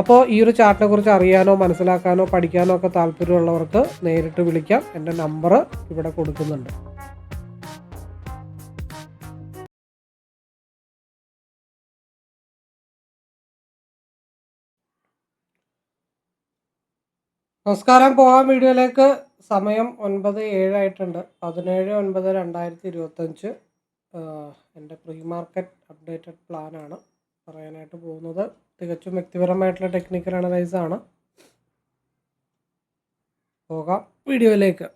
അപ്പോൾ ഈ ഒരു ചാർട്ടിനെ കുറിച്ച് അറിയാനോ മനസ്സിലാക്കാനോ പഠിക്കാനോ ഒക്കെ താല്പര്യമുള്ളവർക്ക് നേരിട്ട് വിളിക്കാം. എന്റെ നമ്പർ ഇവിടെ കൊടുക്കുന്നുണ്ട്. നമസ്കാരം. പോകാൻ വീഡിയോയിലേക്ക്. സമയം ഒൻപത് ഏഴായിട്ടുണ്ട്. പതിനേഴ് ഒൻപത് രണ്ടായിരത്തി ഇരുപത്തഞ്ച് എന്റെ പ്രീ മാർക്കറ്റ് അപ്ഡേറ്റഡ് പ്ലാനാണ് പറയാനായിട്ട് പോകുന്നത്. തികച്ചും വ്യക്തിപരമായിട്ടുള്ള ടെക്നിക്കൽ അനലൈസ് ആണ്. പോകാം വീഡിയോയിലേക്ക്.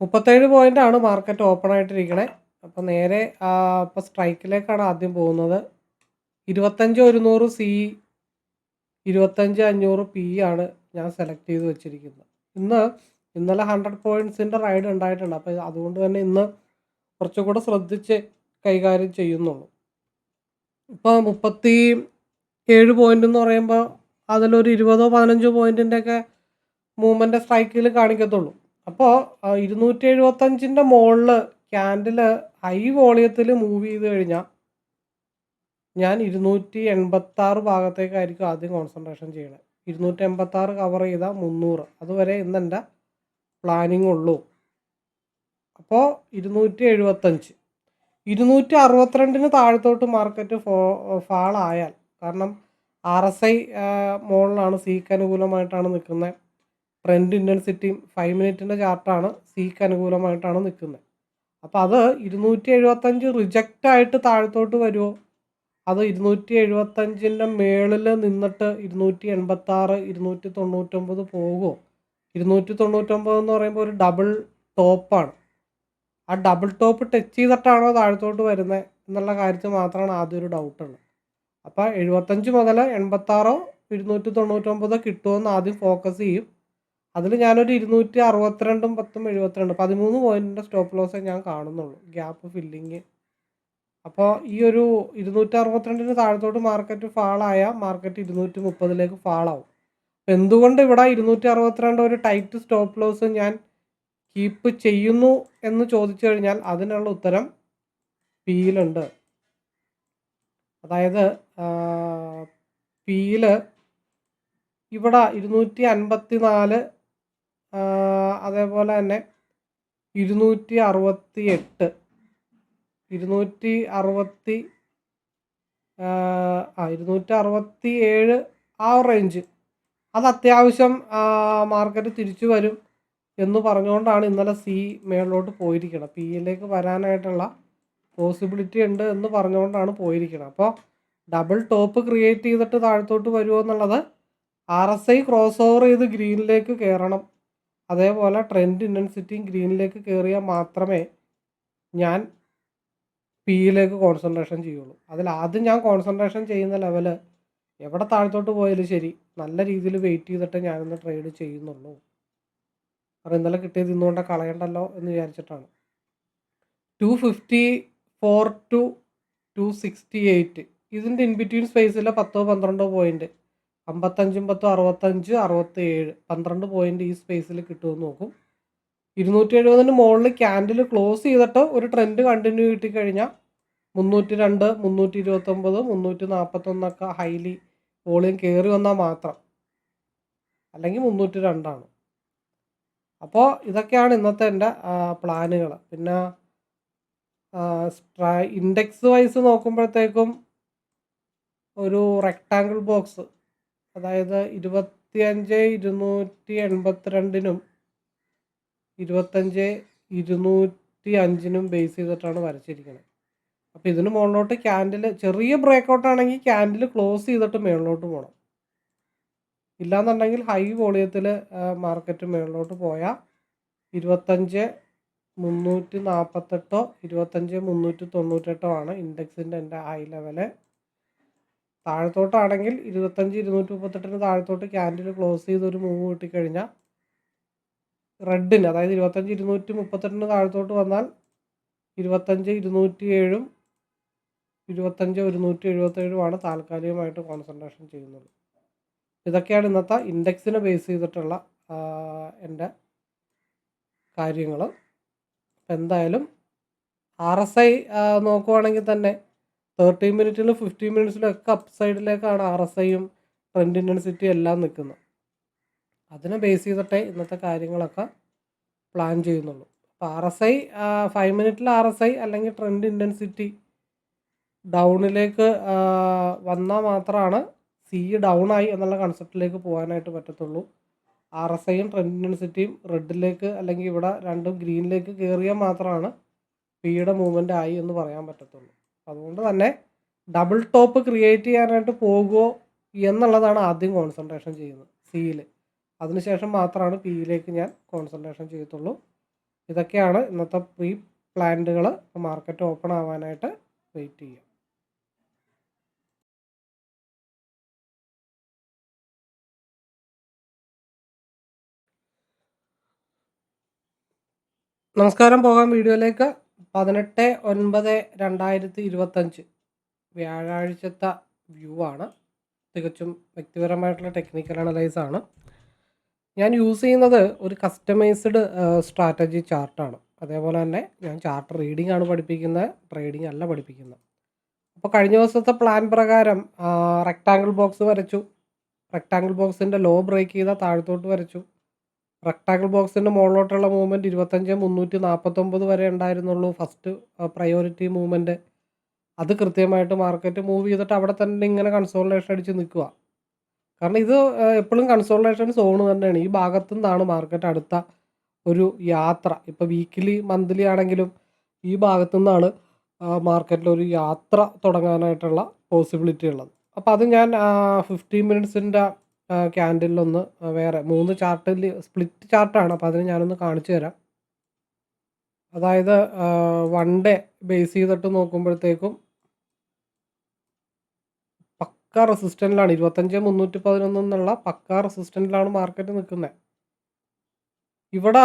മുപ്പത്തേഴ് പോയിന്റ് ആണ് മാർക്കറ്റ് ഓപ്പൺ ആയിട്ടിരിക്കണേ. അപ്പോൾ നേരെ ഇപ്പോൾ സ്ട്രൈക്കിലേക്കാണ് ആദ്യം പോകുന്നത്. ഇരുപത്തഞ്ച് ഒരുന്നൂറ് സി ഇരുപത്തഞ്ച് അഞ്ഞൂറ് പി ആണ് ഞാൻ സെലക്ട് ചെയ്ത് വെച്ചിരിക്കുന്നത്. ഇന്ന് ഇന്നലെ ഹൺഡ്രഡ് പോയിന്റ്സിന്റെ റൈഡ് ഉണ്ടായിട്ടുണ്ട്. അപ്പോൾ അതുകൊണ്ട് തന്നെ ഇന്ന് കുറച്ചുകൂടെ ശ്രദ്ധിച്ച് കൈകാര്യം ചെയ്യുന്നുള്ളൂ. ഇപ്പോൾ മുപ്പത്തി ഏഴ് പോയിന്റ് എന്ന് പറയുമ്പോൾ അതിലൊരു ഇരുപതോ പതിനഞ്ചോ പോയിന്റിന്റെ ഒക്കെ മൂവ്മെന്റ് സ്ട്രൈക്കിൽ കാണിക്കത്തുള്ളൂ. അപ്പോൾ ഇരുന്നൂറ്റി എഴുപത്തഞ്ചിന്റെ മുകളിൽ ക്യാൻഡിൽ ഹൈ വോളിയത്തിൽ മൂവ് ചെയ്ത് കഴിഞ്ഞാൽ ഞാൻ ഇരുന്നൂറ്റി എൺപത്താറ് ഭാഗത്തേക്കായിരിക്കും ആദ്യം കോൺസെൻട്രേഷൻ ചെയ്യണത് ഇരുന്നൂറ്റി എൺപത്താറ് കവർ ചെയ്താൽ മുന്നൂറ്. അതുവരെ ഇന്നെന്റെ പ്ലാനിങ് ഉള്ളൂ. അപ്പോൾ ഇരുന്നൂറ്റി എഴുപത്തഞ്ച് ഇരുന്നൂറ്റി അറുപത്തിരണ്ടിന് താഴത്തോട്ട് മാർക്കറ്റ് ഫോ ഫാളായാൽ. കാരണം ആർ എസ് ഐ മോളിലാണ് സീക്ക് അനുകൂലമായിട്ടാണ് നിൽക്കുന്നത്. ട്രെൻഡ് ഇന്റൻസിറ്റിയും ഫൈവ് മിനിറ്റിന്റെ ചാർട്ടാണ് സീക്ക് അനുകൂലമായിട്ടാണ് നിൽക്കുന്നത്. അപ്പോൾ അത് ഇരുന്നൂറ്റി എഴുപത്തഞ്ച് റിജക്റ്റ് ആയിട്ട് താഴത്തോട്ട് വരുമോ? അത് ഇരുന്നൂറ്റി എഴുപത്തഞ്ചിന്റെ മേളിൽ നിന്നിട്ട് ഇരുന്നൂറ്റി എൺപത്താറ് ഇരുന്നൂറ്റി തൊണ്ണൂറ്റൊമ്പത് പോകുമോ? ഇരുന്നൂറ്റി തൊണ്ണൂറ്റൊമ്പത് എന്ന് പറയുമ്പോൾ ഒരു ഡബിൾ ടോപ്പാണ്. ആ ഡബിൾ ടോപ്പ് ടച്ച് ചെയ്തിട്ടാണോ താഴത്തോട്ട് വരുന്നത് എന്നുള്ള കാര്യത്തിൽ മാത്രമാണ് ആദ്യം ഒരു ഡൗട്ട് ഉള്ളത് അപ്പോൾ എഴുപത്തഞ്ച് മുതൽ എൺപത്താറോ ഇരുന്നൂറ്റി തൊണ്ണൂറ്റൊമ്പതോ കിട്ടുമെന്ന് ആദ്യം ഫോക്കസ് ചെയ്യും. അതിൽ ഞാനൊരു ഇരുന്നൂറ്റി അറുപത്തിരണ്ടും പത്തും എഴുപത്തിരണ്ട് പതിമൂന്ന് പോയിന്റിന്റെ സ്റ്റോപ്പ് ലോസേ ഞാൻ കാണുന്നുള്ളൂ. ഗ്യാപ്പ് ഫില്ലിങ് അപ്പോൾ ഈ ഒരു ഇരുന്നൂറ്റി അറുപത്തിരണ്ടിന് താഴത്തോട്ട് മാർക്കറ്റ് ഫാളായ മാർക്കറ്റ് ഇരുന്നൂറ്റി മുപ്പതിലേക്ക് ഫാളാവും അപ്പോൾ എന്തുകൊണ്ട് ഇവിടെ ഇരുന്നൂറ്റി അറുപത്തിരണ്ട് ഒരു ടൈറ്റ് സ്റ്റോപ്പ് ലോസ് ഞാൻ കീപ്പ് ചെയ്യുന്നു എന്ന് ചോദിച്ചു കഴിഞ്ഞാൽ അതിനുള്ള ഉത്തരം പിയിലുണ്ട്. അതായത് പിയിൽ ഇവിടെ ഇരുന്നൂറ്റി അൻപത്തി നാല് അതേപോലെ തന്നെ ഇരുന്നൂറ്റി അറുപത്തി എട്ട് ഇരുന്നൂറ്റി അറുപത്തി ആ ഇരുന്നൂറ്റി അറുപത്തി ഏഴ് ആ റേഞ്ച് അത് അത്യാവശ്യം മാർക്കറ്റ് തിരിച്ചു വരും. എന്ന് പറഞ്ഞുകൊണ്ടാണ് ഇന്നലെ സി മേളിലോട്ട് പോയിരിക്കണം പി എയിലേക്ക് വരാനായിട്ടുള്ള പോസിബിലിറ്റി ഉണ്ട് എന്ന് പറഞ്ഞുകൊണ്ടാണ് പോയിരിക്കണം അപ്പോൾ ഡബിൾ ടോപ്പ് ക്രിയേറ്റ് ചെയ്തിട്ട് താഴത്തോട്ട് വരുമോ എന്നുള്ളത് R S I cross over ചെയ്ത് ഗ്രീനിലേക്ക് കയറണം. അതേപോലെ ട്രെൻഡ് ഇന്റൻസിറ്റിയും ഗ്രീനിലേക്ക് കയറിയാൽ മാത്രമേ ഞാൻ പിയിലേക്ക് കോൺസെൻട്രേഷൻ ചെയ്യുള്ളൂ. അതിൽ ആദ്യം ഞാൻ കോൺസെൻട്രേഷൻ ചെയ്യുന്ന ലെവൽ എവിടെ താഴത്തോട്ട് പോയാലും ശരി നല്ല രീതിയിൽ വെയിറ്റ് ചെയ്തിട്ട് ഞാനൊന്ന് ട്രേഡ് ചെയ്യുന്നുള്ളൂ. കാരണം ഇന്നലെ കിട്ടിയത് ഇന്നുകൊണ്ട് കളയണ്ടല്ലോ എന്ന് വിചാരിച്ചിട്ടാണ്. Two fifty four two two sixty eight ഇതിന്റെ ഇൻ ബിറ്റ്വീൻ സ്പേസിൽ പത്തോ പന്ത്രണ്ടോ പോയിന്റ് അമ്പത്തഞ്ചും പത്തോ അറുപത്തഞ്ച് അറുപത്തി ഏഴ് പന്ത്രണ്ട് പോയിന്റ് ഈ സ്പേസിൽ കിട്ടുമെന്ന് നോക്കും. ഇരുന്നൂറ്റി എഴുപതിന് മുകളിൽ ക്യാൻഡിൽ ക്ലോസ് ചെയ്തിട്ട് ഒരു ട്രെൻഡ് കണ്ടിന്യൂ കിട്ടിക്കഴിഞ്ഞാൽ മുന്നൂറ്റി രണ്ട് മുന്നൂറ്റി ഇരുപത്തൊമ്പത് മുന്നൂറ്റി നാൽപ്പത്തൊന്നൊക്കെ ഹൈലി വോളിയം കയറി വന്നാൽ മാത്രം. അല്ലെങ്കിൽ മുന്നൂറ്റി രണ്ടാണ് അപ്പോൾ ഇതൊക്കെയാണ് ഇന്നത്തെ എന്റെ പ്ലാനുകൾ പിന്നെ ഇൻഡെക്സ് വൈസ് നോക്കുമ്പോഴത്തേക്കും ഒരു റെക്റ്റാങ്കിൾ ബോക്സ് അതായത് ഇരുപത്തി ഇരുപത്തിയഞ്ച് ഇരുന്നൂറ്റി എൺപത്തിരണ്ടിനും ഇരുപത്തഞ്ച് ഇരുന്നൂറ്റി അഞ്ചിനും ബേസ് ചെയ്തിട്ടാണ് വരച്ചിരിക്കുന്നത് അപ്പോൾ ഇതിന് മുകളിലോട്ട് ക്യാൻഡിൽ ചെറിയ ബ്രേക്കൗട്ട് ആണെങ്കിൽ ക്യാൻഡിൽ ക്ലോസ് ചെയ്തിട്ട് മുകളിലോട്ട് പോകണം ഇല്ലാന്നുണ്ടെങ്കിൽ ഹൈ വോളിയത്തിൽ മാർക്കറ്റ് മുകളിലോട്ട് പോയാൽ ഇരുപത്തഞ്ച് മുന്നൂറ്റി നാൽപ്പത്തെട്ടോ ഇരുപത്തഞ്ച് മുന്നൂറ്റി തൊണ്ണൂറ്റെട്ടോ ആണ് ഇൻഡെക്സിന്റെ എന്റെ ഹൈ ലെവൽ താഴത്തോട്ടാണെങ്കിൽ ഇരുപത്തഞ്ച് ഇരുന്നൂറ്റി മുപ്പത്തെട്ടിന് താഴത്തോട്ട് ക്യാൻഡിൽ ക്ലോസ് ചെയ്ത് ഒരു മൂവ് കിട്ടിക്കഴിഞ്ഞാൽ റെഡിന് അതായത് ഇരുപത്തഞ്ച് ഇരുന്നൂറ്റി മുപ്പത്തെട്ടിന് താഴത്തോട്ട് വന്നാൽ ഇരുപത്തഞ്ച് ഇരുന്നൂറ്റി ഏഴും ഇരുപത്തഞ്ച് ഒരുന്നൂറ്റി എഴുപത്തേഴുമാണ് താൽക്കാലികമായിട്ട് കോൺസെൻട്രേഷൻ ചെയ്യുന്നത്. ഇതൊക്കെയാണ് ഇന്നത്തെ ഇൻഡെക്സിനെ ബേസ് ചെയ്തിട്ടുള്ള എന്റെ കാര്യങ്ങൾ എന്തായാലും ആർ എസ് ഐ നോക്കുവാണെങ്കിൽ തന്നെ തേർട്ടി മിനിറ്റിലും ഫിഫ്റ്റി മിനിറ്റ്സിലും ഒക്കെ അപ്പ് സൈഡിലേക്കാണ് ആർ എസ് ഐയും ട്രെൻഡ് ഇന്റൻസിറ്റി എല്ലാം നിൽക്കുന്നത്. അതിനെ ബേസ് ചെയ്തിട്ടേ ഇന്നത്തെ കാര്യങ്ങളൊക്കെ പ്ലാൻ ചെയ്യുന്നുള്ളൂ. അപ്പോൾ ആർ എസ് ഐ ഫൈവ് മിനിറ്റിൽ ആർ എസ് ഐ അല്ലെങ്കിൽ ട്രെൻഡ് ഇന്റൻസിറ്റി ഡൗണിലേക്ക് വന്നാൽ മാത്രമാണ് സി ഡൗൺ ആയി എന്നുള്ള കൺസെപ്റ്റിലേക്ക് പോകാനായിട്ട് പറ്റത്തുള്ളൂ. ആർ എസ് ഐയും ട്രെൻഡ് ഇന്റൻസിറ്റിയും റെഡിലേക്ക് അല്ലെങ്കിൽ ഇവിടെ രണ്ടും ഗ്രീനിലേക്ക് കയറിയാൽ മാത്രമാണ് പിയുടെ മൂവ്മെന്റ് ആയി എന്ന് പറയാൻ പറ്റത്തുള്ളൂ. അതുകൊണ്ട് തന്നെ ഡബിൾ ടോപ്പ് ക്രിയേറ്റ് ചെയ്യാനായിട്ട് പോകുമോ എന്നുള്ളതാണ് ആദ്യം കോൺസെൻട്രേഷൻ ചെയ്യുന്നത് സിയിൽ അതിനുശേഷം മാത്രമാണ് പിയിലേക്ക് ഞാൻ കോൺസെൻട്രേഷൻ ചെയ്യത്തുള്ളൂ. ഇതൊക്കെയാണ് ഇന്നത്തെ പ്രീ പ്ലാന്റുകൾ മാർക്കറ്റ് ഓപ്പൺ ആവാനായിട്ട് വെയിറ്റ് ചെയ്യുക. നമസ്കാരം പോകാം വീഡിയോയിലേക്ക്. പതിനെട്ട് ഒൻപത് രണ്ടായിരത്തി ഇരുപത്തഞ്ച് വ്യാഴാഴ്ചത്തെ വ്യൂ ആണ്. തികച്ചും വ്യക്തിപരമായിട്ടുള്ള ടെക്നിക്കൽ അനലൈസ് ആണ്. ഞാൻ യൂസ് ചെയ്യുന്നത് ഒരു കസ്റ്റമൈസ്ഡ് സ്ട്രാറ്റജി ചാർട്ടാണ് അതേപോലെ തന്നെ ഞാൻ ചാർട്ട് റീഡിംഗ് ആണ് പഠിപ്പിക്കുന്നത്. ട്രേഡിംഗ് അല്ല പഠിപ്പിക്കുന്നത്. അപ്പോൾ കഴിഞ്ഞ ദിവസത്തെ പ്ലാൻ പ്രകാരം റെക്റ്റാങ്കിൾ ബോക്സ് വരച്ചു. റെക്റ്റാങ്കിൾ ബോക്സിന്റെ ലോ ബ്രേക്ക് ചെയ്താൽ താഴത്തോട്ട് വരച്ചു. റെക്ടാങ്കിൾ ബോക്സിന്റെ മുകളിലോട്ടുള്ള മൂവ്മെന്റ് ഇരുപത്തഞ്ച് മുന്നൂറ്റി നാൽപ്പത്തൊമ്പത് വരെ ഉണ്ടായിരുന്നുള്ളൂ ഫസ്റ്റ് പ്രയോറിറ്റി മൂവ്മെന്റ് അത് കൃത്യമായിട്ട് മാർക്കറ്റ് മൂവ് ചെയ്തിട്ട് അവിടെ തന്നെ ഇങ്ങനെ കൺസോളിനേഷൻ അടിച്ച് നിൽക്കുക കാരണം ഇത് എപ്പോഴും കൺസോളിനേഷൻ സോണ് തന്നെയാണ്. ഈ ഭാഗത്തു നിന്നാണ് മാർക്കറ്റ് അടുത്ത ഒരു യാത്ര. ഇപ്പോൾ വീക്കിലി മന്ത്ലി ആണെങ്കിലും ഈ ഭാഗത്തു നിന്നാണ് മാർക്കറ്റിൽ ഒരു യാത്ര തുടങ്ങാനായിട്ടുള്ള പോസിബിലിറ്റി ഉള്ളത്. അപ്പോൾ അത് ഞാൻ ഫിഫ്റ്റീൻ മിനിറ്റ്സിന്റെ ക്യാൻഡിലൊന്ന് വേറെ മൂന്ന് ചാർട്ടിൽ സ്പ്ലിറ്റ് ചാർട്ടാണ്. അപ്പോൾ അതിന് ഞാനൊന്ന് കാണിച്ചു തരാം. അതായത് വൺ ഡേ ബേസ് ചെയ്തിട്ട് നോക്കുമ്പോഴത്തേക്കും പക്ക റെസിസ്റ്റന്റിലാണ്. ഇരുപത്തഞ്ച് മുന്നൂറ്റി പതിനൊന്ന് എന്നുള്ള പക്ക റെസിസ്റ്റന്റിലാണ് മാർക്കറ്റ് നിൽക്കുന്നത് ഇവിടെ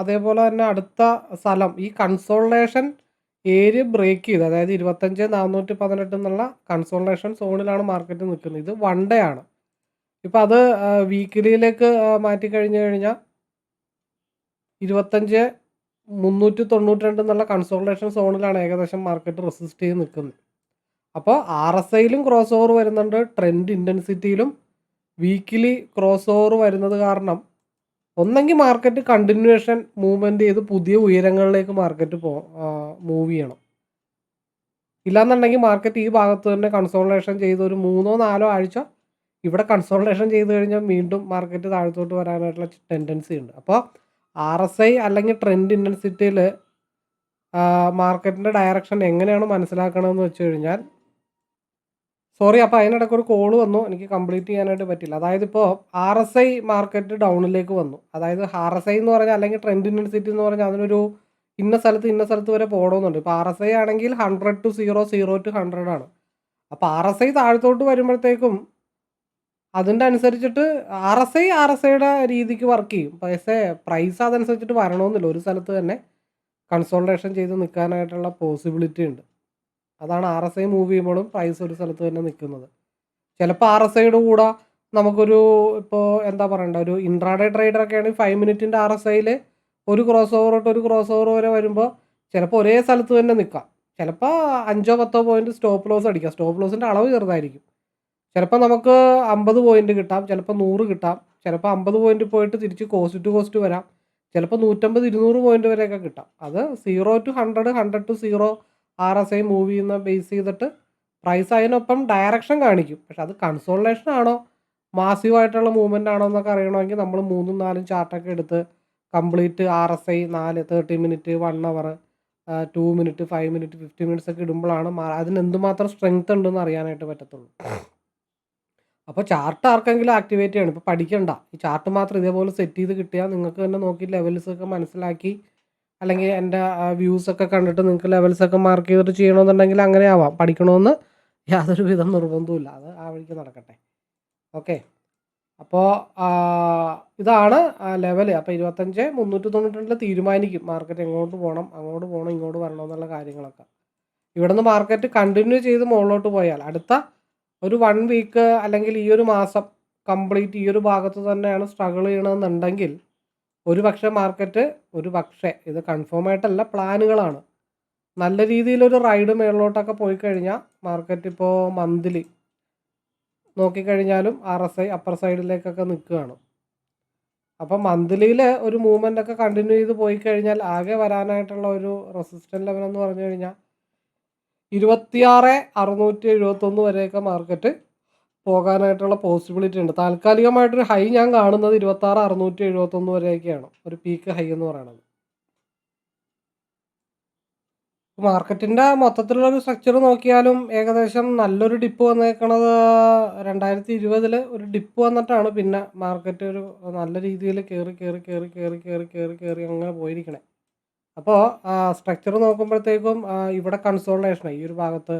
അതേപോലെ തന്നെ അടുത്ത സ്ഥലം ഈ കൺസോൾട്ടേഷൻ ഏരിയ ബ്രേക്ക് ചെയ്ത് അതായത് ഇരുപത്തഞ്ച് നാനൂറ്റി പതിനെട്ട് എന്നുള്ള കൺസോൾട്ടേഷൻ സോണിലാണ് മാർക്കറ്റ് നിൽക്കുന്നത്. ഇത് വൺ ഡേ ആണ്. ഇപ്പം അത് വീക്കിലിയിലേക്ക് മാറ്റി കഴിഞ്ഞു കഴിഞ്ഞാൽ ഇരുപത്തഞ്ച് മുന്നൂറ്റി തൊണ്ണൂറ്റി രണ്ട് എന്നുള്ള കൺസോൾട്ടേഷൻ സോണിലാണ് ഏകദേശം മാർക്കറ്റ് റെസിസ്റ്റ് ചെയ്ത് നിൽക്കുന്നത്. അപ്പോൾ ആർ എസ് ഐയിലും ക്രോസ് ഓവർ വരുന്നുണ്ട്. ട്രെൻഡ് ഇന്റൻസിറ്റിയിലും വീക്കിലി ക്രോസ് ഓവർ വരുന്നത് കാരണം ഒന്നെങ്കിൽ മാർക്കറ്റ് കണ്ടിന്യൂവേഷൻ മൂവ്മെന്റ് ചെയ്ത് പുതിയ ഉയരങ്ങളിലേക്ക് മാർക്കറ്റ് പോ മൂവ് ചെയ്യണം. ഇല്ലാന്നുണ്ടെങ്കിൽ മാർക്കറ്റ് ഈ ഭാഗത്ത് തന്നെ കൺസോൾട്ടേഷൻ ചെയ്ത് ഒരു മൂന്നോ നാലോ ആഴ്ച ഇവിടെ കൺസോൾട്ടേഷൻ ചെയ്തു കഴിഞ്ഞാൽ വീണ്ടും മാർക്കറ്റ് താഴത്തോട്ട് വരാനായിട്ടുള്ള ടെൻഡൻസി ഉണ്ട്. അപ്പോൾ ആർ എസ് ഐ അല്ലെങ്കിൽ ട്രെൻഡ് ഇന്റൻസിറ്റിയിൽ മാർക്കറ്റിന്റെ ഡയറക്ഷൻ എങ്ങനെയാണ് മനസ്സിലാക്കണമെന്ന് വെച്ച് കഴിഞ്ഞാൽ സോറി അപ്പോൾ അതിനിടയ്ക്ക് ഒരു കോൾ വന്നു. എനിക്ക് കംപ്ലീറ്റ് ചെയ്യാനായിട്ട് പറ്റില്ല. അതായത് ഇപ്പോൾ ആർ എസ് ഐ മാർക്കറ്റ് ഡൗണിലേക്ക് വന്നു. അതായത് ആർ എസ് ഐ എന്ന് പറഞ്ഞാൽ അല്ലെങ്കിൽ ട്രെൻഡ് ഇന്റൻസിറ്റി എന്ന് പറഞ്ഞാൽ അതിനൊരു ഇന്ന സ്ഥലത്ത് ഇന്ന സ്ഥലത്ത് വരെ പോകണമെന്നുണ്ട്. ഇപ്പോൾ ആർ എസ് ഐ ആണെങ്കിൽ hundred to zero zero to hundred ആണ്. അപ്പോൾ ആർ എസ് ഐ താഴത്തോട്ട് വരുമ്പോഴത്തേക്കും അതിന്റെ അനുസരിച്ചിട്ട് R S I R S ഐയുടെ രീതിക്ക് വർക്ക് ചെയ്യും. പക്ഷേ പ്രൈസ് അതനുസരിച്ചിട്ട് വരണമെന്നില്ല. ഒരു സ്ഥലത്ത് തന്നെ കൺസോൾട്ടേഷൻ ചെയ്ത് നിൽക്കാനായിട്ടുള്ള പോസിബിലിറ്റി ഉണ്ട്. അതാണ് ആർ എസ് ഐ മൂവ് ചെയ്യുമ്പോഴും പ്രൈസ് ഒരു സ്ഥലത്ത് തന്നെ നിൽക്കുന്നത്. ചിലപ്പോൾ ആർ എസ് ഐയുടെ കൂടെ നമുക്കൊരു ഇപ്പോൾ എന്താ പറയണ്ട ഒരു ഇൻട്രാഡേ ട്രേഡറൊക്കെ ആണെങ്കിൽ ഫൈവ് മിനിറ്റിന്റെ ആർ എസ് ഐയിൽ ഒരു ക്രോസ് ഓവർ തൊട്ട് ഒരു ക്രോസ് ഓവർ വരെ വരുമ്പോൾ ചിലപ്പോൾ ഒരേ സ്ഥലത്ത് തന്നെ നിൽക്കാം. ചിലപ്പോൾ അഞ്ചോ പത്തോ പോയിന്റ് സ്റ്റോപ്പ് ലോസ് അടിക്കാം. സ്റ്റോപ്പ് ലോസിന്റെ അളവ് ചെറുതായിരിക്കും. ചിലപ്പോൾ നമുക്ക് അമ്പത് പോയിന്റ് കിട്ടാം ചിലപ്പോൾ നൂറ് കിട്ടാം ചിലപ്പോൾ അമ്പത് പോയിന്റ് പോയിട്ട് തിരിച്ച് കോസ്റ്റ് ടു കോസ്റ്റ് വരാം ചിലപ്പോൾ നൂറ്റമ്പത് ഇരുന്നൂറ് പോയിന്റ് വരെയൊക്കെ കിട്ടാം. അത് zero to hundred hundred to zero R S I move ചെയ്യുന്ന ബേസ് ചെയ്തിട്ട് പ്രൈസ് അതിനൊപ്പം ഡയറക്ഷൻ കാണിക്കും. പക്ഷെ അത് കൺസോൾട്ടേഷൻ ആണോ മാസീവായിട്ടുള്ള മൂവ്മെന്റ് ആണോ എന്നൊക്കെ അറിയണമെങ്കിൽ നമ്മൾ മൂന്നും നാലും ചാർട്ടൊക്കെ എടുത്ത് കംപ്ലീറ്റ് ആർ എസ് ഐ നാല് thirty minute one hour two minute five minute fifty minutes ഒക്കെ ഇടുമ്പോഴാണ് അതിന് എന്തുമാത്രം സ്ട്രെങ്ത് ഉണ്ടെന്ന് അറിയാനായിട്ട് പറ്റത്തുള്ളൂ. അപ്പോൾ ചാർട്ട് ആർക്കെങ്കിലും ആക്ടിവേറ്റ് ചെയ്യണം. ഇപ്പോൾ പഠിക്കണ്ട. ഈ ചാർട്ട് മാത്രം ഇതേപോലെ സെറ്റ് ചെയ്ത് കിട്ടിയാൽ നിങ്ങൾക്ക് തന്നെ നോക്കി ലെവൽസ് ഒക്കെ മനസ്സിലാക്കി അല്ലെങ്കിൽ എന്റെ വ്യൂസ് ഒക്കെ കണ്ടിട്ട് നിങ്ങൾക്ക് ലെവൽസ് ഒക്കെ മാർക്ക് ചെയ്തിട്ട് ചെയ്യണമെന്നുണ്ടെങ്കിൽ അങ്ങനെ ആവാം. പഠിക്കണമെന്ന് യാതൊരു വിധം നിർബന്ധവുമില്ല അത് ആ വഴിക്ക് നടക്കട്ടെ. ഓക്കെ അപ്പോൾ ഇതാണ് ലെവൽ അപ്പോൾ ഇരുപത്തഞ്ച് മുന്നൂറ്റി തൊണ്ണൂറ്റി തീരുമാനിക്കും മാർക്കറ്റ് എങ്ങോട്ട് പോകണം അങ്ങോട്ട് പോകണം ഇങ്ങോട്ട് വരണം എന്നുള്ള കാര്യങ്ങളൊക്കെ. ഇവിടുന്ന് മാർക്കറ്റ് കണ്ടിന്യൂ ചെയ്ത് മുകളിലോട്ട് പോയാൽ അടുത്ത ഒരു വൺ വീക്ക് അല്ലെങ്കിൽ ഈ ഒരു മാസം കംപ്ലീറ്റ് ഈ ഒരു ഭാഗത്ത് തന്നെയാണ് സ്ട്രഗിൾ ചെയ്യണമെന്നുണ്ടെങ്കിൽ ഒരു പക്ഷേ മാർക്കറ്റ് ഒരു പക്ഷേ ഇത് കൺഫേം ആയിട്ടല്ല പ്ലാനുകളാണ് നല്ല രീതിയിലൊരു റൈഡ് മേളിലോട്ടൊക്കെ പോയി കഴിഞ്ഞാൽ മാർക്കറ്റ് ഇപ്പോൾ മന്ത്ലി നോക്കിക്കഴിഞ്ഞാലും ആർ എസ് ഐ അപ്പർ സൈഡിലേക്കൊക്കെ നിൽക്കുകയാണ്. അപ്പോൾ മന്ത്ലിയിൽ ഒരു മൂവ്മെന്റ് ഒക്കെ കണ്ടിന്യൂ ചെയ്ത് പോയി കഴിഞ്ഞാൽ ആകെ വരാനായിട്ടുള്ള ഒരു റെസിസ്റ്റന്റ് ലെവൽ എന്ന് പറഞ്ഞു കഴിഞ്ഞാൽ ഇരുപത്തിയാറ് അറുന്നൂറ്റി എഴുപത്തൊന്ന് വരെയൊക്കെ മാർക്കറ്റ് പോകാനായിട്ടുള്ള പോസിബിലിറ്റി ഉണ്ട്. താൽക്കാലികമായിട്ടൊരു ഹൈ ഞാൻ കാണുന്നത് ഇരുപത്താറ് അറുന്നൂറ്റി എഴുപത്തൊന്ന് വരെയൊക്കെയാണ്. ഒരു പീക്ക് ഹൈ എന്ന് പറയുന്നത്. മാർക്കറ്റിന്റെ മൊത്തത്തിലുള്ള ഒരു സ്ട്രക്ചർ നോക്കിയാലും ഏകദേശം നല്ലൊരു ഡിപ്പ് വന്നേക്കണത് രണ്ടായിരത്തി ഇരുപതിൽ ഒരു ഡിപ്പ് വന്നിട്ടാണ് പിന്നെ മാർക്കറ്റ് ഒരു നല്ല രീതിയിൽ കയറി കയറി കയറി കയറി കയറി കയറി കയറി അങ്ങനെ പോയിരിക്കണേ. അപ്പോൾ സ്ട്രക്ചർ നോക്കുമ്പോഴത്തേക്കും ഇവിടെ കൺസോൾട്ടേഷൻ ഈ ഒരു ഭാഗത്ത്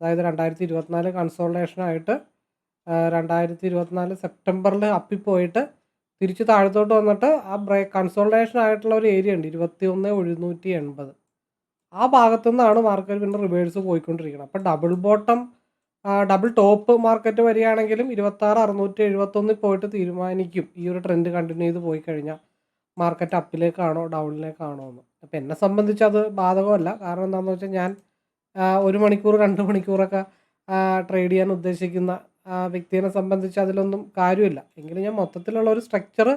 അതായത് രണ്ടായിരത്തി ഇരുപത്തിനാല് കൺസോൾട്ടേഷനായിട്ട് രണ്ടായിരത്തി ഇരുപത്തിനാല് സെപ്റ്റംബറിൽ അപ്പിപ്പോയിട്ട് തിരിച്ച് താഴത്തോട്ട് വന്നിട്ട് ആ ബ്രേക്ക് കൺസോൾട്ടേഷൻ ആയിട്ടുള്ള ഒരു ഏരിയ ഉണ്ട്. ഇരുപത്തി ഒന്ന് എഴുന്നൂറ്റി എൺപത്. ആ ഭാഗത്തു നിന്നാണ് മാർക്കറ്റ് പിന്നെ റിവേഴ്സ് പോയിക്കൊണ്ടിരിക്കുന്നത്. അപ്പോൾ double bottom double top market വരികയാണെങ്കിലും ഇരുപത്താറ് അറുന്നൂറ്റി എഴുപത്തൊന്നിൽ പോയിട്ട് തീരുമാനിക്കും. ഈ ഒരു ട്രെൻഡ് കണ്ടിന്യൂ ചെയ്ത് പോയി കഴിഞ്ഞാൽ. മാർക്കറ്റ് അപ്പിലേക്കാണോ ഡൗണിലേക്കാണോ എന്ന്. അപ്പോൾ എന്നെ സംബന്ധിച്ച് അത് ബാധകമല്ല. കാരണം എന്താണെന്ന് വെച്ചാൽ ഞാൻ ഒരു മണിക്കൂർ രണ്ട് മണിക്കൂറൊക്കെ ട്രേഡ് ചെയ്യാൻ ഉദ്ദേശിക്കുന്ന വ്യക്തിയെ സംബന്ധിച്ച് അതിലൊന്നും കാര്യമില്ല. എങ്കിലും ഞാൻ മൊത്തത്തിലുള്ള ഒരു സ്ട്രക്ചർ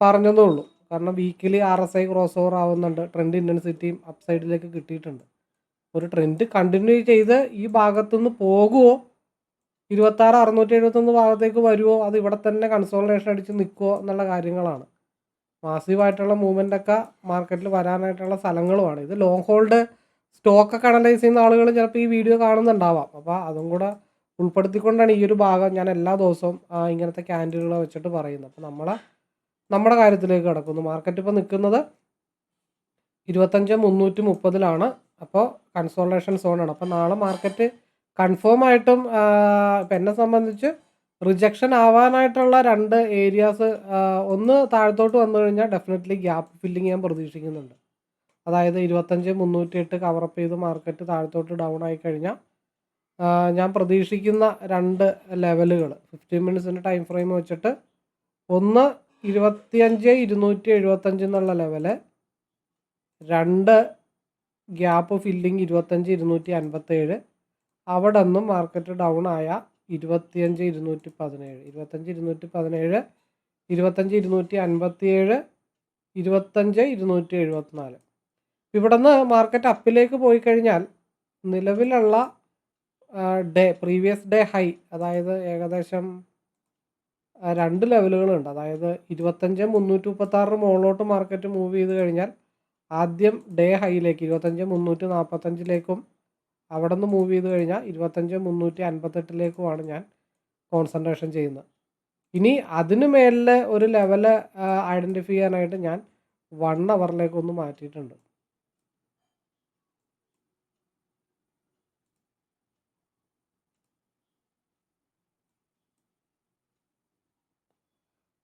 പറഞ്ഞതേ ഉള്ളൂ. കാരണം weekly R S I cross over ആവുന്നുണ്ട് ട്രെൻഡ് ഇന്റൻസിറ്റിയും അപ്പ് സൈഡിലേക്ക് കിട്ടിയിട്ടുണ്ട്. ഒരു ട്രെൻഡ് കണ്ടിന്യൂ ചെയ്ത് ഈ ഭാഗത്തുനിന്ന് പോകുമോ ഇരുപത്താറ് അറുന്നൂറ്റി എഴുപത്തൊന്ന് ഭാഗത്തേക്ക് വരുമോ അത് ഇവിടെ തന്നെ കൺസോൾട്ടേഷൻ അടിച്ച് നിൽക്കുമോ എന്നുള്ള കാര്യങ്ങളാണ്. മാസീവായിട്ടുള്ള മൂവ്മെന്റ് ഒക്കെ മാർക്കറ്റിൽ വരാനായിട്ടുള്ള സ്ഥലങ്ങളുമാണ്. ഇത് ലോങ് ഹോൾഡ് സ്റ്റോക്കൊക്കെ അനലൈസ് ചെയ്യുന്ന ആളുകൾ ചിലപ്പോൾ ഈ വീഡിയോ കാണുന്നുണ്ടാവാം. അപ്പോൾ അതും കൂടെ ഉൾപ്പെടുത്തിക്കൊണ്ടാണ് ഈ ഒരു ഭാഗം ഞാൻ എല്ലാ ദിവസവും ഇങ്ങനത്തെ ക്യാൻഡിലുകൾ വെച്ചിട്ട് പറയുന്നത്. അപ്പോൾ നമ്മളെ നമ്മുടെ കാര്യത്തിലേക്ക് കിടക്കുന്നു. മാർക്കറ്റ് ഇപ്പോൾ നിൽക്കുന്നത് ഇരുപത്തഞ്ച് മുന്നൂറ്റി മുപ്പതിലാണ്. അപ്പോൾ കൺസോൾട്ടേഷൻ സോണാണ് അപ്പോൾ നാളെ മാർക്കറ്റ് കൺഫേം ആയിട്ടും ഇപ്പം എന്നെ സംബന്ധിച്ച് റിജക്ഷൻ ആവാനായിട്ടുള്ള രണ്ട് ഏരിയാസ് ഒന്ന് താഴത്തോട്ട് വന്നു കഴിഞ്ഞാൽ ഡെഫിനറ്റ്ലി ഗ്യാപ്പ് ഫില്ലിങ് ഞാൻ പ്രതീക്ഷിക്കുന്നുണ്ട്. അതായത് ഇരുപത്തഞ്ച് മുന്നൂറ്റി എട്ട് കവറപ്പ് ചെയ്ത് മാർക്കറ്റ് താഴത്തോട്ട് ഡൗൺ ആയി കഴിഞ്ഞാൽ ഞാൻ പ്രതീക്ഷിക്കുന്ന രണ്ട് ലെവലുകൾ ഫിഫ്റ്റീൻ മിനിറ്റ്സിന്റെ ടൈം ഫ്രെയിം വെച്ചിട്ട് ഒന്ന് ഇരുപത്തിയഞ്ച് ഇരുന്നൂറ്റി എഴുപത്തഞ്ച് എന്നുള്ള ലെവൽ രണ്ട് ഗ്യാപ്പ് ഫില്ലിങ് ഇരുപത്തഞ്ച് ഇരുന്നൂറ്റി അൻപത്തേഴ് അവിടെ നിന്നും മാർക്കറ്റ് ഡൗൺ ആയ ഇരുപത്തിയഞ്ച് ഇരുന്നൂറ്റി പതിനേഴ്. ഇരുപത്തഞ്ച് ഇരുന്നൂറ്റി പതിനേഴ് ഇരുപത്തഞ്ച് ഇരുന്നൂറ്റി അൻപത്തിയേഴ് ഇരുപത്തഞ്ച് ഇരുന്നൂറ്റി എഴുപത്തിനാല്. ഇവിടെ നിന്ന് മാർക്കറ്റ് അപ്പിലേക്ക് പോയി കഴിഞ്ഞാൽ നിലവിലുള്ള ഡേ പ്രീവിയസ് ഡേ ഹൈ അതായത് ഏകദേശം രണ്ട് ലെവലുകളുണ്ട്. അതായത് ഇരുപത്തഞ്ച് മുന്നൂറ്റി മുപ്പത്താറ് മുകളിലോട്ട് മാർക്കറ്റ് മൂവ് ചെയ്ത് കഴിഞ്ഞാൽ ആദ്യം ഡേ ഹൈയിലേക്ക് ഇരുപത്തഞ്ച് മുന്നൂറ്റി നാൽപ്പത്തഞ്ചിലേക്കും അവിടെ നിന്ന് മൂവ് ചെയ്ത് കഴിഞ്ഞാൽ ഇരുപത്തഞ്ച് മുന്നൂറ്റി അൻപത്തെട്ടിലേക്കുമാണ് ഞാൻ കോൺസെൻട്രേഷൻ ചെയ്യുന്നത്. ഇനി അതിന് മേലിൽ ഒരു ലെവൽ ഐഡന്റിഫൈ ചെയ്യാനായിട്ട് ഞാൻ വൺ അവറിലേക്കൊന്ന് മാറ്റിയിട്ടുണ്ട്.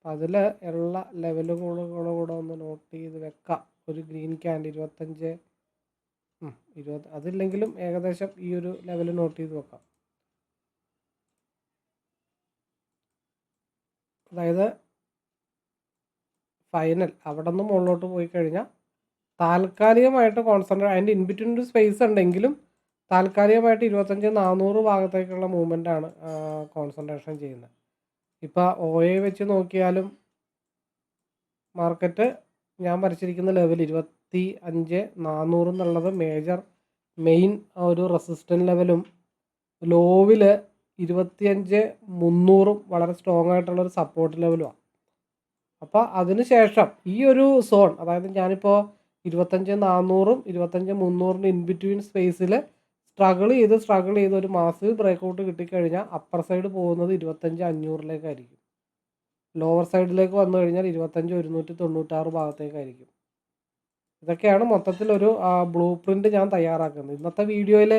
അതിൽ ഉള്ള ലെവലും കൂടെ കൂടെ കൂടെ ഒന്ന് നോട്ട് ചെയ്ത് വെക്കാം. ഒരു ഗ്രീൻ ക്യാൻഡ് ഇരുപത്തഞ്ച് ഇരുപത് അതില്ലെങ്കിലും ഏകദേശം ഈ ഒരു ലെവൽ നോട്ട് ചെയ്ത് വെക്കാം. അതായത് ഫൈനൽ അവിടെ നിന്ന് മുകളിലോട്ട് പോയി കഴിഞ്ഞാൽ താൽക്കാലികമായിട്ട് കോൺസെൻട്രേറ്റ് അതിന്റെ ഇൻബിറ്റ്വീൻ ഒരു സ്പേസ് ഉണ്ടെങ്കിലും താൽക്കാലികമായിട്ട് ഇരുപത്തഞ്ച് നാനൂറ് ഭാഗത്തേക്കുള്ള മൂവ്മെന്റ് ആണ് കോൺസെൻട്രേഷൻ ചെയ്യുന്നത്. ഇപ്പോൾ ഒ എ വെച്ച് നോക്കിയാലും മാർക്കറ്റ് ഞാൻ വരച്ചിരിക്കുന്ന ലെവൽ ഇരുപത്തി അഞ്ച് നാനൂറ് എന്നുള്ളത് മേജർ മെയിൻ ഒരു റെസിസ്റ്റന്റ് ലെവലും ലോവിൽ ഇരുപത്തിയഞ്ച് മുന്നൂറും വളരെ സ്ട്രോങ് ആയിട്ടുള്ള ഒരു സപ്പോർട്ട് ലെവലുമാണ് അപ്പോൾ അതിനുശേഷം ഈ ഒരു സോൺ അതായത് ഞാനിപ്പോൾ ഇരുപത്തഞ്ച് നാനൂറും ഇരുപത്തഞ്ച് മുന്നൂറിന് ഇൻ ബിറ്റ്വീൻ സ്പേസിൽ സ്ട്രഗിൾ ചെയ്ത് സ്ട്രഗിൾ ചെയ്ത് ഒരു മാസീവ് ബ്രേക്കൗട്ട് കിട്ടിക്കഴിഞ്ഞാൽ അപ്പർ സൈഡ് പോകുന്നത് ഇരുപത്തഞ്ച് അഞ്ഞൂറിലേക്കായിരിക്കും. ലോവർ സൈഡിലേക്ക് വന്നു കഴിഞ്ഞാൽ ഇരുപത്തഞ്ച് ഒരുന്നൂറ്റി തൊണ്ണൂറ്റാറ് ഭാഗത്തേക്കായിരിക്കും. ഇതൊക്കെയാണ് മൊത്തത്തിലൊരു ബ്ലൂ പ്രിന്റ് ഞാൻ തയ്യാറാക്കുന്നത്. ഇന്നത്തെ വീഡിയോയിൽ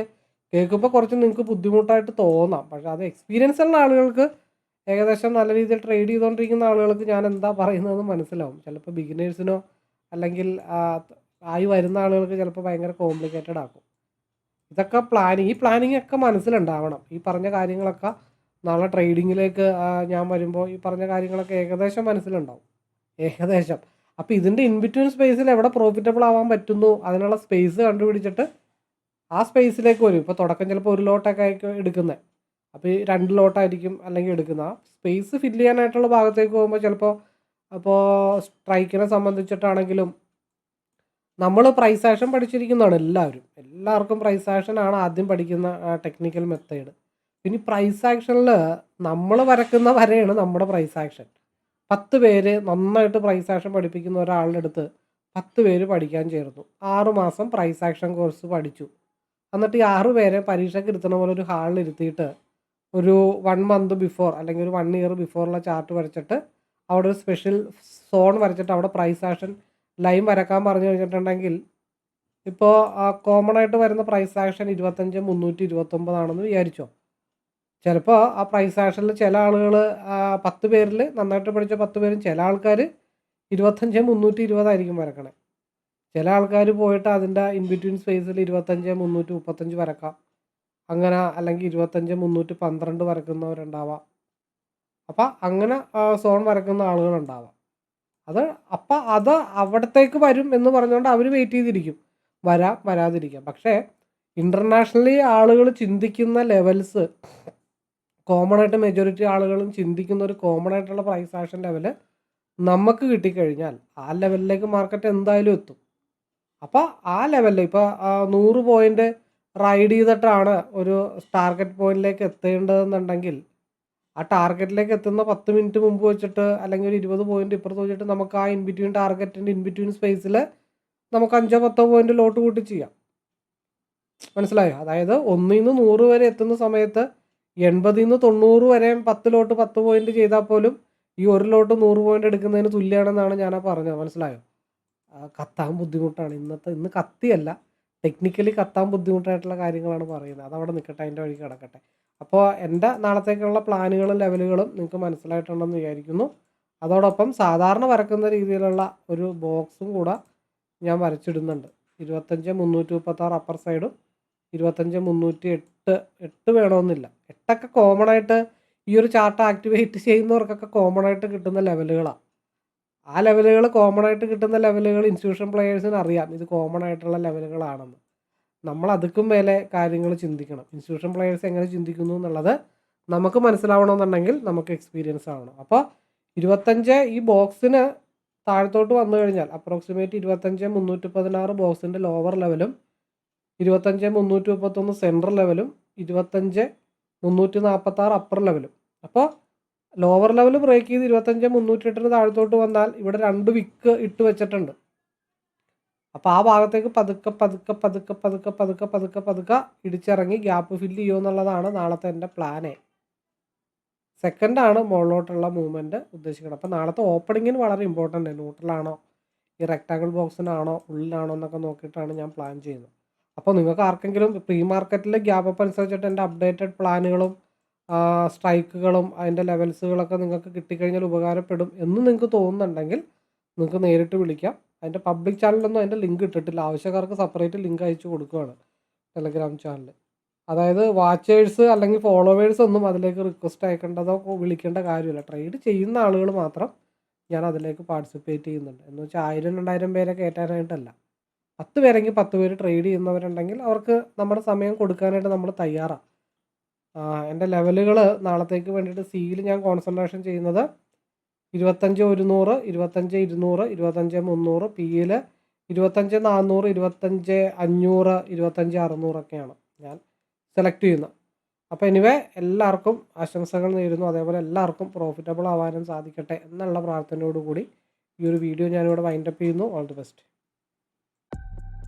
കേൾക്കുമ്പോൾ കുറച്ച് നിങ്ങൾക്ക് ബുദ്ധിമുട്ടായിട്ട് തോന്നാം. പക്ഷേ അത് എക്സ്പീരിയൻസ് ഉള്ള ആളുകൾക്ക് ഏകദേശം നല്ല രീതിയിൽ ട്രേഡ് ചെയ്തുകൊണ്ടിരിക്കുന്ന ആളുകൾക്ക് ഞാൻ എന്താ പറയുന്നതെന്ന് മനസ്സിലാവും. ചിലപ്പോൾ ബിഗിനേഴ്സിനോ അല്ലെങ്കിൽ ആയി വരുന്ന ആളുകൾക്ക് ചിലപ്പോൾ ഭയങ്കര കോംപ്ലിക്കേറ്റഡ് ആക്കും. ഇതൊക്കെ പ്ലാനിങ് ഈ പ്ലാനിങ് ഒക്കെ മനസ്സിലുണ്ടാവണം. ഈ പറഞ്ഞ കാര്യങ്ങളൊക്കെ നാളെ ട്രേഡിങ്ങിലേക്ക് ഞാൻ വരുമ്പോൾ ഈ പറഞ്ഞ കാര്യങ്ങളൊക്കെ ഏകദേശം മനസ്സിലുണ്ടാവും. ഏകദേശം. അപ്പോൾ ഇതിന്റെ ഇൻബിറ്റ്വീൻ സ്പേസിൽ എവിടെ പ്രോഫിറ്റബിൾ ആവാൻ പറ്റുന്നു അതിനുള്ള സ്പേസ് കണ്ടുപിടിച്ചിട്ട് ആ സ്പേസിലേക്ക് വരും. ഇപ്പോൾ തുടക്കം ചിലപ്പോൾ ഒരു ലോട്ടൊക്കെ ആയിരിക്കും എടുക്കുന്നത് അപ്പോൾ ഈ രണ്ട് ലോട്ടായിരിക്കും അല്ലെങ്കിൽ എടുക്കുന്നത് ആ സ്പേസ് ഫില്ല് ചെയ്യാനായിട്ടുള്ള ഭാഗത്തേക്ക് പോകുമ്പോൾ ചിലപ്പോൾ അപ്പോൾ സ്ട്രൈക്കിനെ സംബന്ധിച്ചിട്ടാണെങ്കിലും നമ്മൾ പ്രൈസ് ആക്ഷൻ പഠിച്ചിരിക്കുന്നതാണ് എല്ലാവരും. എല്ലാവർക്കും പ്രൈസ് ആക്ഷൻ ആണ് ആദ്യം പഠിക്കുന്ന ടെക്നിക്കൽ മെത്തേഡ് പിന്നെ പ്രൈസ് ആക്ഷനിൽ നമ്മൾ വരക്കുന്ന വരെയാണ് നമ്മുടെ പ്രൈസ് ആക്ഷൻ പത്ത് പേര് നന്നായിട്ട് പ്രൈസ് ആക്ഷൻ പഠിപ്പിക്കുന്ന ഒരാളുടെ അടുത്ത് പത്ത് പേര് പഠിക്കാൻ ചേർന്നു. ആറുമാസം പ്രൈസ് ആക്ഷൻ കോഴ്സ് പഠിച്ചു. എന്നിട്ട് ഈ ആറ് പേരെ പരീക്ഷയ്ക്ക് ഇരുത്തണ പോലെ ഒരു ഹാളിൽ ഇരുത്തിയിട്ട് ഒരു വൺ മന്ത് ബിഫോർ അല്ലെങ്കിൽ ഒരു വൺ ഇയർ ബിഫോറുള്ള ചാർട്ട് വരച്ചിട്ട് അവിടെ ഒരു സ്പെഷ്യൽ സോൺ വരച്ചിട്ട് അവിടെ പ്രൈസ് ആക്ഷൻ ലൈൻ വരക്കാൻ പറഞ്ഞു കഴിഞ്ഞിട്ടുണ്ടെങ്കിൽ ഇപ്പോൾ കോമൺ ആയിട്ട് വരുന്ന പ്രൈസ് ആക്ഷൻ ഇരുപത്തഞ്ച് മുന്നൂറ്റി ഇരുപത്തൊമ്പതാണെന്ന് വിചാരിച്ചോ? ചിലപ്പോൾ ആ പ്രൈസ് ആക്ഷനിൽ ചില ആളുകൾ പത്ത് പേരിൽ നന്നായിട്ട് പഠിച്ച പത്ത് പേരും ചില ആൾക്കാർ ഇരുപത്തഞ്ച് മുന്നൂറ്റി ഇരുപതായിരിക്കും വരക്കണേ. ചില ആൾക്കാർ പോയിട്ട് അതിന്റെ ഇൻബിറ്റ്വീൻ സ്പേസിൽ ഇരുപത്തഞ്ച് മുന്നൂറ്റി മുപ്പത്തഞ്ച് വരക്കാം. അങ്ങനെ അല്ലെങ്കിൽ ഇരുപത്തഞ്ച് മുന്നൂറ്റി പന്ത്രണ്ട് വരക്കുന്നവരുണ്ടാവാം. അപ്പം അങ്ങനെ സോൺ വരക്കുന്ന ആളുകളുണ്ടാവാം. അത് അപ്പം അത് അവിടത്തേക്ക് വരും എന്ന് പറഞ്ഞുകൊണ്ട് അവർ വെയിറ്റ് ചെയ്തിരിക്കും. വരാം വരാതിരിക്കാം. പക്ഷേ ഇന്റർനാഷണലി ആളുകൾ ചിന്തിക്കുന്ന ലെവൽസ് കോമൺ ആയിട്ട് മെജോറിറ്റി ആളുകളും ചിന്തിക്കുന്ന ഒരു കോമൺ ആയിട്ടുള്ള പ്രൈസ് ആക്ഷൻ ലെവൽ നമുക്ക് കിട്ടിക്കഴിഞ്ഞാൽ ആ ലെവലിലേക്ക് മാർക്കറ്റ് എന്തായാലും എത്തും. അപ്പോൾ ആ ലെവലിൽ ഇപ്പോൾ നൂറ് പോയിന്റ് റൈഡ് ചെയ്തിട്ടാണ് ഒരു ടാർഗറ്റ് പോയിന്റിലേക്ക് എത്തേണ്ടതെന്നുണ്ടെങ്കിൽ ആ ടാർഗറ്റിലേക്ക് എത്തുന്ന പത്ത് മിനിറ്റ് മുമ്പ് വെച്ചിട്ട് അല്ലെങ്കിൽ ഒരു ഇരുപത് പോയിന്റ് ഇപ്പുറത്ത് വെച്ചിട്ട് നമുക്ക് ആ ഇൻ ബിറ്റ്വീൻ ടാർഗറ്റിന്റെ ഇൻ ബിറ്റ്വീൻ സ്പേസിൽ നമുക്ക് അഞ്ചോ പത്തോ പോയിന്റ് ലോട്ട് കൂട്ടി ചെയ്യാം. മനസ്സിലായോ? അതായത് ഒന്നിൽ നിന്ന് നൂറ് വരെ എത്തുന്ന സമയത്ത് എൺപതിൽ നിന്ന് തൊണ്ണൂറ് വരെ പത്ത് ലോട്ട് പത്ത് പോയിന്റ് ചെയ്താൽ പോലും ഈ ഒരു ലോട്ട് നൂറ് പോയിന്റ് എടുക്കുന്നതിന് തുല്യമാണെന്നാണ് ഞാൻ ആ പറഞ്ഞത്. മനസ്സിലായോ? കത്താൻ ബുദ്ധിമുട്ടാണ്. ഇന്നത്തെ ഇന്ന് കത്തിയല്ല. ടെക്നിക്കലി കത്താൻ ബുദ്ധിമുട്ടായിട്ടുള്ള കാര്യങ്ങളാണ് പറയുന്നത്. അതവിടെ നിൽക്കട്ടെ അതിന്റെ വഴി കിടക്കട്ടെ. അപ്പോൾ എന്റെ നാളത്തേക്കുള്ള പ്ലാനുകളും ലെവലുകളും നിങ്ങൾക്ക് മനസ്സിലായിട്ടുണ്ടെന്ന് വിചാരിക്കുന്നു. അതോടൊപ്പം സാധാരണ വരക്കുന്ന രീതിയിലുള്ള ഒരു ബോക്സും കൂടെ ഞാൻ വരച്ചിടുന്നുണ്ട്. ഇരുപത്തഞ്ച് മുന്നൂറ്റി മുപ്പത്താറ് അപ്പർ സൈഡും ഇരുപത്തഞ്ച് മുന്നൂറ്റി എട്ട് എട്ട് വേണമെന്നില്ല. എട്ടൊക്കെ കോമൺ ആയിട്ട് ഈ ഒരു ചാർട്ട് ആക്ടിവേറ്റ് ചെയ്യുന്നവർക്കൊക്കെ കോമൺ ആയിട്ട് കിട്ടുന്ന ലെവലുകളാണ് ആ ലെവലുകൾ കോമൺ ആയിട്ട് കിട്ടുന്ന ലെവലുകൾ ഇൻസ്റ്റിറ്റ്യൂഷൻ പ്ലെയേഴ്സിന് അറിയാം. ഇത് കോമൺ ആയിട്ടുള്ള ലെവലുകളാണെന്ന് നമ്മൾ അതുക്കും മേലെ കാര്യങ്ങൾ ചിന്തിക്കണം. ഇൻസ്റ്റിറ്റ്യൂഷൻ പ്ലെയേഴ്സ് എങ്ങനെ ചിന്തിക്കുന്നു എന്നുള്ളത് നമുക്ക് മനസ്സിലാവണമെന്നുണ്ടെങ്കിൽ നമുക്ക് എക്സ്പീരിയൻസ് ആവണം. അപ്പോൾ ഇരുപത്തഞ്ച് ഈ ബോക്സിന് താഴത്തോട്ട് വന്നു കഴിഞ്ഞാൽ അപ്രോക്സിമേറ്റ് ഇരുപത്തഞ്ച് മുന്നൂറ്റി പതിനാറ് ബോക്സിന്റെ ലോവർ ലെവലും ഇരുപത്തഞ്ച് മുന്നൂറ്റി മുപ്പത്തൊന്ന് സെൻട്രൽ ലെവലും ഇരുപത്തഞ്ച് മുന്നൂറ്റി നാൽപ്പത്താറ് അപ്പർ ലെവലും അപ്പോൾ ലോവർ ലെവൽ ബ്രേക്ക് ചെയ്ത് ഇരുപത്തഞ്ച് മുന്നൂറ്റി എട്ടിന് താഴത്തോട്ട് വന്നാൽ ഇവിടെ രണ്ട് വിക്ക് ഇട്ട് വെച്ചിട്ടുണ്ട്. അപ്പോൾ ആ ഭാഗത്തേക്ക് പതുക്കെ പതുക്കെ പതുക്കെ പതുക്കെ പതുക്കെ പതുക്കെ പതുക്കെ ഇടിച്ചിറങ്ങി ഗ്യാപ്പ് ഫില്ല് ചെയ്യുമോ എന്നുള്ളതാണ് നാളത്തെ എന്റെ പ്ലാനേ സെക്കൻഡാണ് മുകളിലോട്ടുള്ള മൂവ്മെന്റ് ഉദ്ദേശിക്കുന്നത്. അപ്പോൾ നാളത്തെ ഓപ്പണിങ്ങിന് വളരെ ഇമ്പോർട്ടന്റ് ന്യൂട്രലാണോ ഈ റെക്ടാങ്കിൾ ബോക്സിനാണോ ഉള്ളിലാണോ എന്നൊക്കെ നോക്കിയിട്ടാണ് ഞാൻ പ്ലാൻ ചെയ്യുന്നത്. അപ്പോൾ നിങ്ങൾക്ക് ആർക്കെങ്കിലും പ്രീ മാർക്കറ്റിലെ ഗ്യാപ്പ് അപ്പ് അനുസരിച്ചിട്ട് എന്റെ അപ്ഡേറ്റഡ് പ്ലാനുകളും സ്ട്രൈക്കുകളും അതിന്റെ ലെവൽസുകളൊക്കെ നിങ്ങൾക്ക് കിട്ടിക്കഴിഞ്ഞാൽ ഉപകാരപ്പെടും എന്ന് നിങ്ങൾക്ക് തോന്നുന്നുണ്ടെങ്കിൽ നിങ്ങൾക്ക് നേരിട്ട് വിളിക്കാം. അതിന്റെ പബ്ലിക് ചാനലൊന്നും അതിന്റെ ലിങ്ക് ഇട്ടിട്ടില്ല. ആവശ്യക്കാർക്ക് സെപ്പറേറ്റ് ലിങ്ക് അയച്ചു കൊടുക്കുകയാണ് ടെലഗ്രാം ചാനൽ അതായത് വാച്ചേഴ്സ് അല്ലെങ്കിൽ ഫോളോവേഴ്സ് ഒന്നും അതിലേക്ക് റിക്വസ്റ്റ് അയക്കേണ്ടതോ വിളിക്കേണ്ട കാര്യമില്ല. ട്രേഡ് ചെയ്യുന്ന ആളുകൾ മാത്രം ഞാൻ അതിലേക്ക് പാർട്ടിസിപ്പേറ്റ് ചെയ്യുന്നുണ്ട്. എന്ന് വെച്ചാൽ ആയിരം രണ്ടായിരം പേരെ കയറ്റാനായിട്ടല്ല. പത്ത് പേരെങ്കിൽ പത്ത് പേര് ട്രേഡ് ചെയ്യുന്നവരുണ്ടെങ്കിൽ അവർക്ക് നമ്മുടെ സമയം കൊടുക്കാനായിട്ട് നമ്മൾ തയ്യാറാണ് എന്റെ ലെവലുകൾ നാളത്തേക്ക് വേണ്ടിയിട്ട് സിയിൽ ഞാൻ കോൺസെൻട്രേഷൻ ചെയ്യുന്നത് ഇരുപത്തഞ്ച് ഒരുന്നൂറ് ഇരുപത്തഞ്ച് ഇരുന്നൂറ് ഇരുപത്തഞ്ച് മുന്നൂറ് പി യിൽ ഇരുപത്തഞ്ച് നാനൂറ് ഇരുപത്തഞ്ച് അഞ്ഞൂറ് ഇരുപത്തഞ്ച് അറുന്നൂറൊക്കെയാണ് ഞാൻ സെലക്ട് ചെയ്യുന്നത് അപ്പോൾ എനിവേ എല്ലാവർക്കും ആശംസകൾ നേരുന്നു. അതേപോലെ എല്ലാവർക്കും പ്രോഫിറ്റബിൾ ആവാനും സാധിക്കട്ടെ എന്നുള്ള പ്രാർത്ഥനയോടുകൂടി ഈ ഒരു വീഡിയോ ഞാനിവിടെ വൈൻഡപ്പ് ചെയ്യുന്നു. All the best